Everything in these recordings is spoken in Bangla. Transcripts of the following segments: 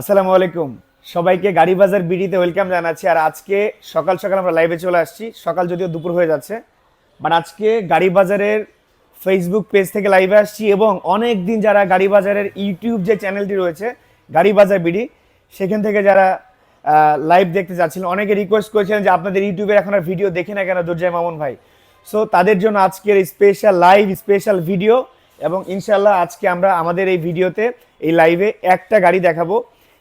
আসসালামু আলাইকুম। সবাইকে গাড়ি বাজার বিডিতে ওয়েলকাম জানাচ্ছি। আর আজকে সকাল সকাল আমরা লাইভে চলে আসছি। সকাল যদিও দুপুর হয়ে যাচ্ছে বাট আজকে গাড়ি বাজারের ফেসবুক পেজ থেকে লাইভে আসছি এবং অনেক দিন যারা গাড়ি বাজারের ইউটিউব যে চ্যানেলটি রয়েছে, গাড়ি বাজার বিডি, সেখান থেকে যারা লাইভ দেখতে চাচ্ছিলেন অনেকে রিকোয়েস্ট করেছিলেন যে আপনাদের ইউটিউবের এখন আর ভিডিও দেখি না কেন দুর্জয় মামুন ভাই? সো তাদের জন্য আজকের স্পেশাল লাইভ স্পেশাল ভিডিও এবং ইনশাল্লাহ আজকে আমরা আমাদের এই ভিডিওতে এই লাইভে একটা গাড়ি দেখাবো।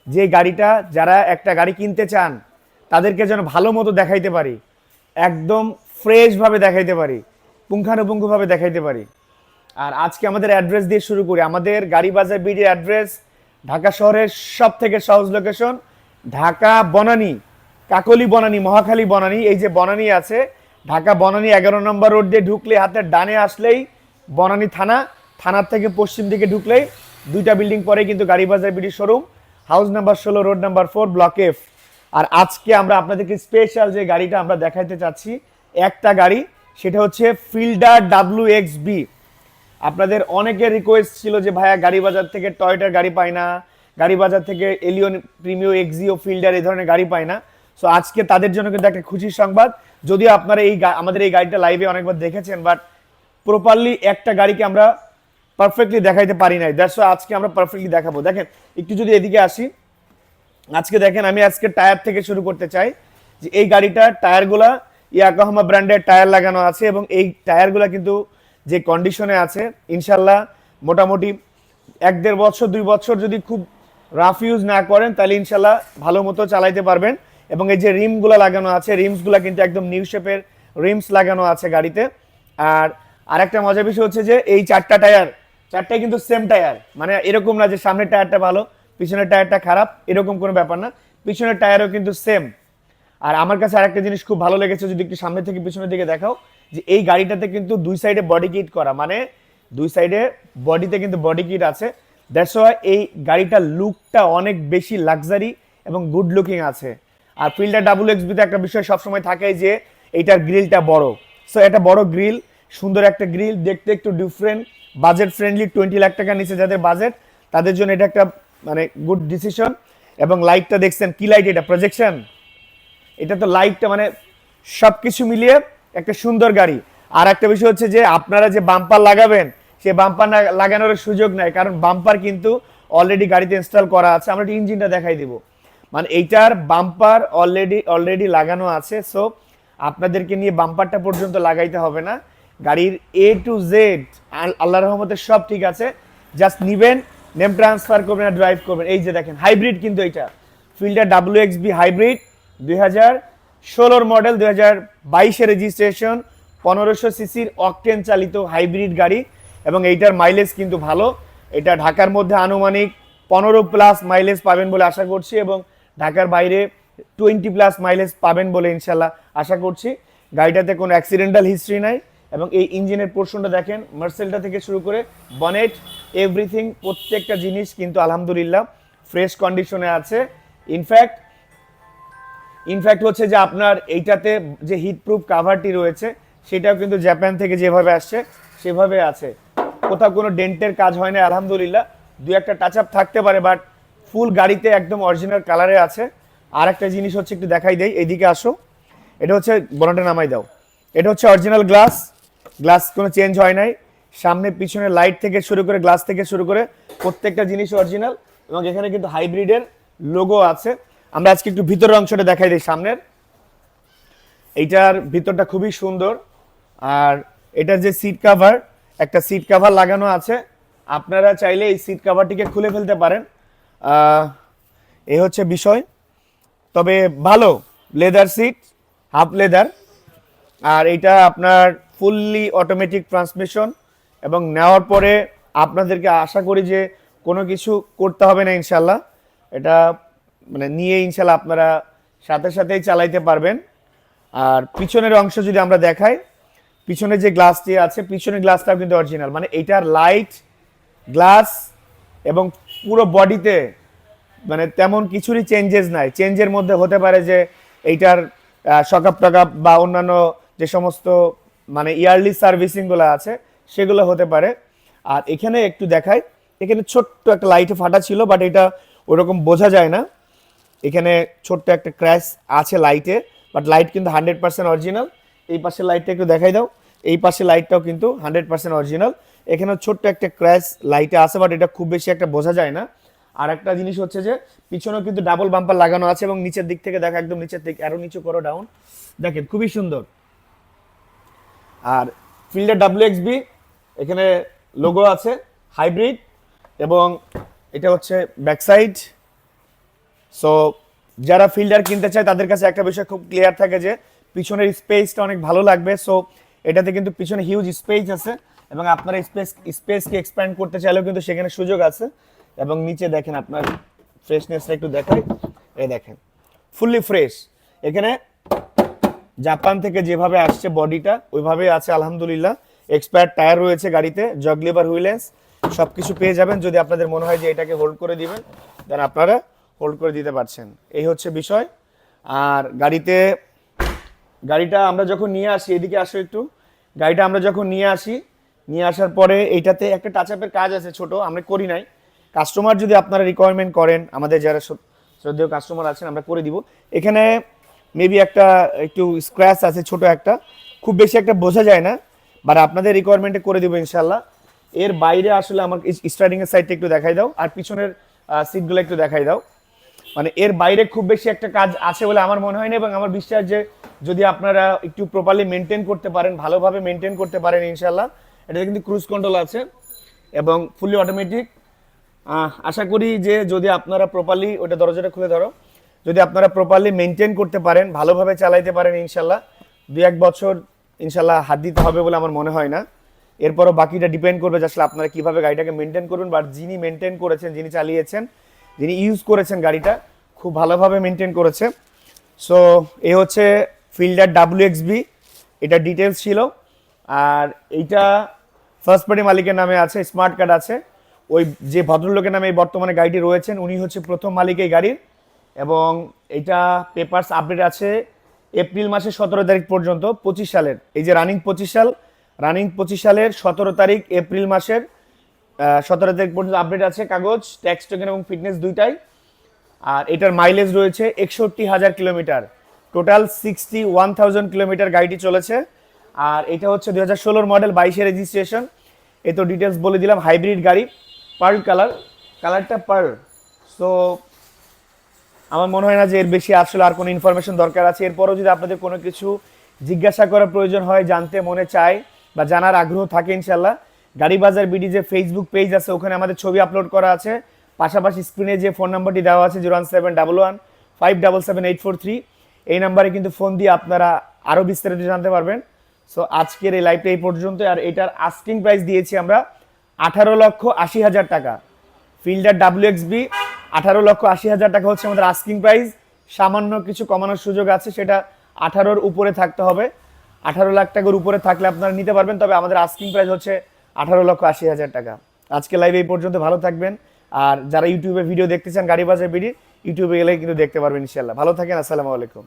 যে গাড়িটা যারা একটা গাড়ি কিনতে চান, তাদেরকে যেন ভালো মতো দেখাইতে পারি, একদম ফ্রেশভাবে দেখাইতে পারি, পুঙ্খানুপুঙ্খভাবে দেখাইতে পারি। আর আজকে আমাদের অ্যাড্রেস দিয়ে শুরু করি। আমাদের গাড়ি বাজার বিডির অ্যাড্রেস, ঢাকা শহরের সব থেকে সহজ লোকেশন ঢাকা বনানী, কাকলি বনানী, মহাখালী বনানী, এই যে বনানী আছে, ঢাকা বনানী এগারো নম্বর রোড দিয়ে ঢুকলে, হাতের ডানে আসলেই বনানী থানা, থানার থেকে পশ্চিম দিকে ঢুকলেই দুইটা বিল্ডিং পরে কিন্তু গাড়ি বাজার বিডির শোরুম হাউস নাম্বার ষোলো, road number four block F আর আজকে আমরা আপনাদেরকে স্পেশাল যে গাড়িটা আমরা দেখাইতে চাচ্ছি, একটা গাড়ি, সেটা হচ্ছে ফিল্ডার ডাব্লু এক্স বি। আপনাদের অনেকের রিকোয়েস্ট ছিল যে, ভাইয়া, গাড়ি বাজার থেকে টয়টার গাড়ি পায় না। গাড়ি বাজার থেকে এলিয়ন প্রিমিও এক্সিও ফিল্ডার এই ধরনের গাড়ি পায় না। সো আজকে তাদের জন্য কিন্তু একটা খুশির সংবাদ। যদিও আপনারা এই আমাদের এই গাড়িটা লাইভে অনেকবার দেখেছেন বাট প্রপারলি একটা গাড়িকে আমরা পারফেক্টলি দেখাইতে পারি নাই। দ্যাটস আজকে আমরা পারফেক্টলি দেখাবো। দেখেন, একটু যদি এদিকে আসি, আজকে দেখেন আমি আজকে টায়ার থেকে শুরু করতে চাই যে এই গাড়িটার টায়ারগুলা ইয়াকাহামা ব্র্যান্ডের টায়ার লাগানো আছে এবং এই টায়ারগুলা কিন্তু যে কন্ডিশনে আছে, ইনশাল্লাহ মোটামুটি এক দেড় বছর, দুই বছর যদি খুব রাফ ইউজ না করেন, তাহলে ইনশাল্লাহ ভালো মতো চালাইতে পারবেন। এবং এই যে রিমগুলো লাগানো আছে, রিমসগুলো কিন্তু একদম নিউ শেপের রিমস লাগানো আছে গাড়িতে। আর আরেকটা মজার বিষয় হচ্ছে যে এই চারটা টায়ার চারটাই কিন্তু সেম টায়ার মানে এরকম না যে সামনের টায়ারটা ভালো, পিছনের টায়ারটা খারাপ, এরকম কোনো ব্যাপার না। পিছনের টায়ারও কিন্তু সেম আর আমার কাছে আরেকটা জিনিস খুব ভালো লেগেছে, যদি একটু সামনে থেকে পিছনের দিকে দেখাও, যে এই গাড়িটাতে কিন্তু দুই সাইডে বডি কিট করা। মানে দুই সাইডে বডিতে কিন্তু বডি কিট আছে। দ্যাটস ওয়াই এই গাড়িটার লুকটা অনেক বেশি লাক্সারি এবং গুড লুকিং আছে। আর ফিল্ডার ডাবল এক্সবিতে একটা বিষয় সবসময় থাকে যে, এইটার গ্রিলটা বড়। সো এটা বড় গ্রিল সুন্দর একটা গ্রিল দেখতে একটু different budget friendly twenty lakh টাকার নিচে যাদের বাজেট তাদের জন্য এটা একটা মানে গুড ডিসিশন এবং লাইটটা দেখছেন, কি লাইট এটা? প্রজেকশন এটা তো লাইটটা মানে সব কিছু মিলিয়ে একটা সুন্দর গাড়ি। আর একটা বিষয় হচ্ছে যে, আপনারা যে বাম্পার লাগাবেন, সে বাম্পার না, লাগানোর সুযোগ নাই। কারণ বাম্পার কিন্তু অলরেডি গাড়িতে ইনস্টল করা আছে। আমরা একটু ইঞ্জিনটা দেখাই দিব। মানে এইটার বাম্পার অলরেডি অলরেডি লাগানো আছে। সো আপনাদেরকে নিয়ে বাম্পারটা পর্যন্ত লাগাইতে হবে না। গাড়ির এ টু জেড আল্লাহ রহমতের সব ঠিক আছে। জাস্ট নিবেন নেম ট্রান্সফার করবেন আর ড্রাইভ করবেন। এই যে দেখেন হাইব্রিড কিন্তু এটা। Fielder W X B hybrid দুই হাজার ষোলোর মডেল দুই হাজার বাইশের রেজিস্ট্রেশন পনেরোশো সিসির অকটেন চালিত হাইব্রিড গাড়ি। এবং এইটার মাইলেজ কিন্তু ভালো। এটা ঢাকার মধ্যে আনুমানিক পনেরো প্লাস মাইলেজ পাবেন বলে আশা করছি এবং ঢাকার বাইরে টোয়েন্টি প্লাস মাইলেজ পাবেন বলে ইনশাল্লাহ আশা করছি। গাড়িটাতে কোনো অ্যাক্সিডেন্টাল হিস্ট্রি নাই। এবং এই ইঞ্জিনের পোর্শনটা দেখেন মার্সেলটা থেকে শুরু করে বনেট এভরিথিং প্রত্যেকটা জিনিস কিন্তু আলহামদুলিল্লাহ ফ্রেশ কন্ডিশনে আছে। ইনফ্যাক্ট ইনফ্যাক্ট হচ্ছে যে আপনার এইটাতে যে হিটপ্রুফ কাভারটি রয়েছে, সেটাও কিন্তু জাপান থেকে যেভাবে আসছে, সেভাবে আছে। কোথাও কোনো ডেন্টের কাজ হয় না, আলহামদুলিল্লাহ। দু একটা টাচ আপ থাকতে পারে বাট ফুল গাড়িতে একদম অরিজিনাল কালারে আছে। আর একটা জিনিস হচ্ছে একটু দেখাই দেয় এইদিকে আসো। এটা হচ্ছে বনটা নামাই দাও। এটা হচ্ছে অরিজিনাল গ্লাস গ্লাস কোনো চেঞ্জ হয় নাই। সামনে পিছনে লাইট থেকে শুরু করে গ্লাস থেকে শুরু করে প্রত্যেকটা জিনিস অরিজিনাল এবং এখানে কিন্তু হাইব্রিডের লোগো আছে। আমরা আজকে একটু ভিতরের অংশটা দেখাই দিই সামনের। এইটার ভিতরটা খুবই সুন্দর। আর এটার যে সিট কাভার একটা সিট কাভার লাগানো আছে। আপনারা চাইলে এই সিট কাভারটিকে খুলে ফেলতে পারেন। এ হচ্ছে বিষয়। তবে ভালো লেদার সিট হাফ লেদার আর এটা আপনার ফুললি অটোমেটিক ট্রান্সমিশন এবং নেওয়ার পরে আপনাদেরকে আশা করি যে কোনো কিছু করতে হবে না ইনশাল্লাহ এটা মানে নিয়ে ইনশাল্লাহ আপনারা সাথে সাথেই চালাইতে পারবেন। আর পিছনের অংশ যদি আমরা দেখাই, পিছনে যে গ্লাসটি আছে, পিছনের গ্লাসটাও কিন্তু অরিজিনাল মানে এইটার লাইট গ্লাস এবং পুরো বডিতে মানে তেমন কিছুরই চেঞ্জেস নাই। চেঞ্জের মধ্যে হতে পারে যে এইটার সকাপ টকাপ বা অন্যান্য যে সমস্ত মানে ইয়ারলি সার্ভিসিংগুলো আছে, সেগুলো হতে পারে। আর এখানে একটু দেখাই, এখানে ছোট্ট একটা লাইটে ফাটা ছিল বাট এটা ওরকম বোঝা যায় না। এখানে ছোট্ট একটা ক্র্যাশ আছে লাইটে বাট লাইট কিন্তু হান্ড্রেড পার্সেন্ট অরিজিনাল এই পাশে লাইটটা একটু দেখাই দাও। এই পাশে লাইটটাও কিন্তু হান্ড্রেড পার্সেন্ট অরিজিনাল এখানে ছোট্ট একটা ক্র্যাশ লাইটে আছে বাট এটা খুব বেশি একটা বোঝা যায় না। আর একটা জিনিস হচ্ছে যে, পিছনেও কিন্তু ডাবল বাম্পার লাগানো আছে এবং নিচের দিক থেকে দেখা, একদম নিচের দিক আরও নিচু করো ডাউন দেখেন, খুবই সুন্দর। আর ফিল্ডের ডাব্লিউ এক্সবি এখানে লোগো আছে হাইব্রিড এবং এটা হচ্ছে ব্যাক সাইড সো যারা ফিল্ডার কিনতে চায়, তাদের কাছে একটা বিষয় খুব ক্লিয়ার থাকে যে, পিছনের স্পেসটা অনেক ভালো লাগবে। সো এটাতে কিন্তু পিছনে হিউজ স্পেস আছে, এবং আপনারা স্পেস স্পেসকে এক্সপ্যান্ড করতে চাইলেও কিন্তু সেখানে সুযোগ আছে। এবং নিচে দেখেন, আপনার ফ্রেশনেসটা একটু দেখাই। এই দেখেন ফুললি ফ্রেশ এখানে জাপান থেকে যেভাবে আসছে বডিটা, ওইভাবেই আছে, আলহামদুলিল্লাহ। এক্সপায়ার টায়ার রয়েছে গাড়িতে জগ লিভার হুইলেন্স সব কিছু পেয়ে যাবেন। যদি আপনাদের মনে হয় যে এটাকে হোল্ড করে দিবেন দেন আপনারা হোল্ড করে দিতে পারছেন। এই হচ্ছে বিষয়। আর গাড়িতে, গাড়িটা আমরা যখন নিয়ে আসি, এদিকে আসো একটু। গাড়িটা আমরা যখন নিয়ে আসি, নিয়ে আসার পরে এইটাতে একটা টাচ আপের কাজ আছে ছোট, আমরা করি নাই। কাস্টমার যদি আপনারা রিকোয়ারমেন্ট করেন, আমাদের যারা শ্র- শ্রদ্ধেয় কাস্টমার আছেন, আমরা করে দিব। এখানে মেবি একটা, একটু স্ক্র্যাচ আছে, ছোট একটা। খুব বেশি একটা বোঝা যায় না বাট আপনাদের রিকোয়ারমেন্টে করে দিব ইনশাল্লাহ এর বাইরে আসলে আমার স্টার্টিং এর সাইডটা একটু দেখাই দাও, আর পিছনের সিটগুলো একটু দেখাই দাও। মানে এর বাইরে খুব বেশি একটা কাজ আছে বলে আমার মনে হয় না, এবং আমার বিশ্বাস যে যদি আপনারা একটু প্রপারলি মেনটেন করতে পারেন, ভালোভাবে মেনটেন করতে পারেন ইনশাল্লাহ এটাতে কিন্তু ক্রুজ কন্ট্রোল আছে, এবং ফুলি অটোমেটিক আশা করি যে যদি আপনারা প্রপারলি ওটা দরজাটা খুলে ধরো যদি আপনারা প্রপারলি মেনটেন করতে পারেন, ভালোভাবে চালাইতে পারেন ইনশাল্লাহ, দুই এক বছর ইনশাল্লাহ হাত দিতে হবে বলে আমার মনে হয় না। এরপরও বাকিটা ডিপেন্ড করবে যে আসলে আপনারা কীভাবে গাড়িটাকে মেনটেন করবেন, বা যিনি মেনটেন করেছেন, যিনি চালিয়েছেন, যিনি ইউজ করেছেন গাড়িটা, খুব ভালোভাবে মেনটেন করেছে। সো এ হচ্ছে ফিল্ডার ডাব্লিউ এক্স বি এটা ডিটেলস ছিল। আর এইটা ফার্স্ট পার্টি মালিকের নামে আছে স্মার্ট কার্ড আছে। ওই যে ভদ্রলোকের নামে বর্তমানে গাড়িটি রয়েছেন, উনি হচ্ছে প্রথম মালিক এই গাড়ির। এবং এটা পেপারস আপডেট আছে এপ্রিল মাসের সতেরো তারিখ পর্যন্ত, পঁচিশ সালের। এই যে রানিং পঁচিশ সাল রানিং পঁচিশ সালের সতেরো তারিখ এপ্রিল মাসের সতেরো তারিখ পর্যন্ত আপডেট আছে, কাগজ ট্যাক্স টোকেন এবং ফিটনেস দুইটাই। আর এটার মাইলেজ রয়েছে একষট্টি হাজার kilometre. Total sixty one thousand kilometre গাড়িটি চলেছে। আর এটা হচ্ছে দু হাজার ষোলোর মডেল বাইশে রেজিস্ট্রেশন এ তো ডিটেলস বলে দিলাম হাইব্রিড গাড়ি পার্ল কালার কালারটা পার্ল সো আমার মনে হয় না যে এর বেশি আসলে আর কোনো ইনফরমেশন দরকার আছে। এরপরও যদি আপনাদের কোনো কিছু জিজ্ঞাসা করার প্রয়োজন হয়, জানতে মনে চায় বা জানার আগ্রহ থাকে ইনশাল্লাহ গাড়ি বাজার বিডি যে ফেসবুক পেজ আছে, ওখানে আমাদের ছবি আপলোড করা আছে। পাশাপাশি স্ক্রিনে যে ফোন নাম্বারটি দেওয়া আছে zero one seven double one five double seven eight four three এই নাম্বারে কিন্তু ফোন দিয়ে আপনারা আরও বিস্তারিত জানতে পারবেন। সো আজকের এই লাইভটা এই পর্যন্ত, আর এটার আস্কিং প্রাইস দিয়েছি আমরা আঠারো লক্ষ আশি হাজার টাকা। ফিল্ডার ডাব্লিউ এক্সবি আঠারো লক্ষ আশি হাজার টাকা হচ্ছে আমাদের আস্কিং প্রাইস সামান্য কিছু কমানোর সুযোগ আছে, সেটা আঠারোর উপরে থাকতে হবে। আঠারো লাখ টাকার উপরে থাকলে আপনারা নিতে পারবেন, তবে আমাদের আস্কিং প্রাইস হচ্ছে আঠারো লক্ষ আশি হাজার টাকা। আজকে লাইভ এই পর্যন্ত, ভালো থাকবেন। আর যারা ইউটিউবে ভিডিও দেখতে চান গাড়ি বাজার বিডি ইউটিউবে গেলে কিন্তু দেখতে পারবেন ইনশাল্লাহ ভালো থাকেন, আসসালামু আলাইকুম।